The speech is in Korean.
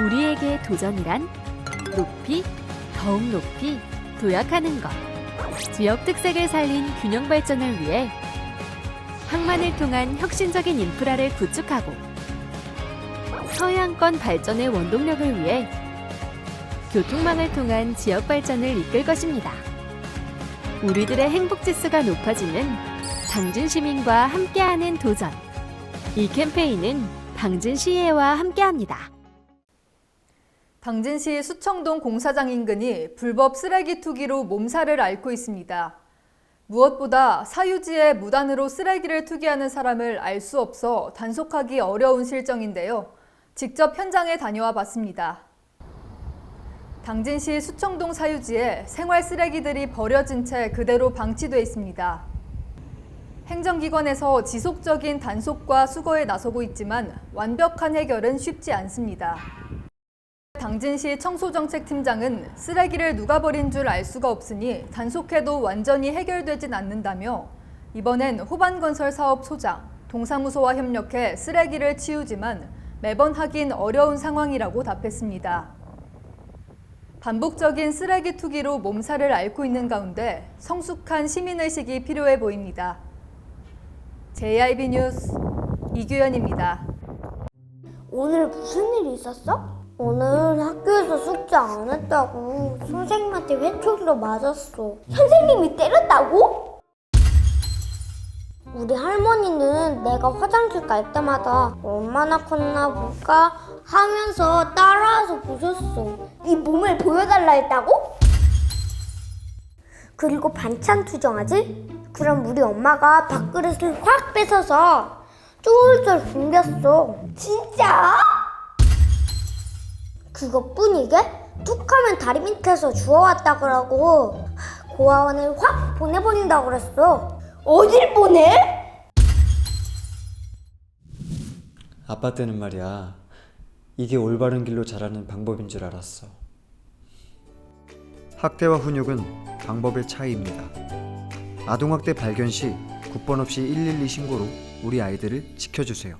우리에게 도전이란 높이, 더욱 높이 도약하는 것. 지역 특색을 살린 균형 발전을 위해 항만을 통한 혁신적인 인프라를 구축하고 서해안권 발전의 원동력을 위해 교통망을 통한 지역 발전을 이끌 것입니다. 우리들의 행복 지수가 높아지는 당진 시민과 함께하는 도전. 이 캠페인은 당진 시의회와 함께합니다. 당진시 수청동 공사장 인근이 불법 쓰레기 투기로 몸살을 앓고 있습니다. 무엇보다 사유지에 무단으로 쓰레기를 투기하는 사람을 알 수 없어 단속하기 어려운 실정인데요. 직접 현장에 다녀와 봤습니다. 당진시 수청동 사유지에 생활 쓰레기들이 버려진 채 그대로 방치돼 있습니다. 행정기관에서 지속적인 단속과 수거에 나서고 있지만 완벽한 해결은 쉽지 않습니다. 당진시 청소정책팀장은 쓰레기를 누가 버린 줄 알 수가 없으니 단속해도 완전히 해결되진 않는다며 이번엔 호반건설 사업 소장, 동사무소와 협력해 쓰레기를 치우지만 매번 하긴 어려운 상황이라고 답했습니다. 반복적인 쓰레기 투기로 몸살을 앓고 있는 가운데 성숙한 시민의식이 필요해 보입니다. JIB 뉴스 이규현입니다. 오늘 무슨 일이 있었어? 오늘 학교에서 숙제 안 했다고 선생님한테 회초리로 맞았어. 선생님이 때렸다고? 우리 할머니는 내가 화장실 갈 때마다 얼마나 컸나 볼까 하면서 따라와서 보셨어. 네 몸을 보여달라 했다고? 그리고 반찬 투정하지? 그럼 우리 엄마가 밥그릇을 확 뺏어서 쫄쫄 굶겼어. 진짜? 그것뿐이게? 툭 하면 다리 밑에서 주워왔다 그러고 고아원을 확 보내버린다고 그랬어. 어딜 보내? 아빠 때는 말이야. 이게 올바른 길로 자라는 방법인 줄 알았어. 학대와 훈육은 방법의 차이입니다. 아동학대 발견 시 국번 없이 112 신고로 우리 아이들을 지켜주세요.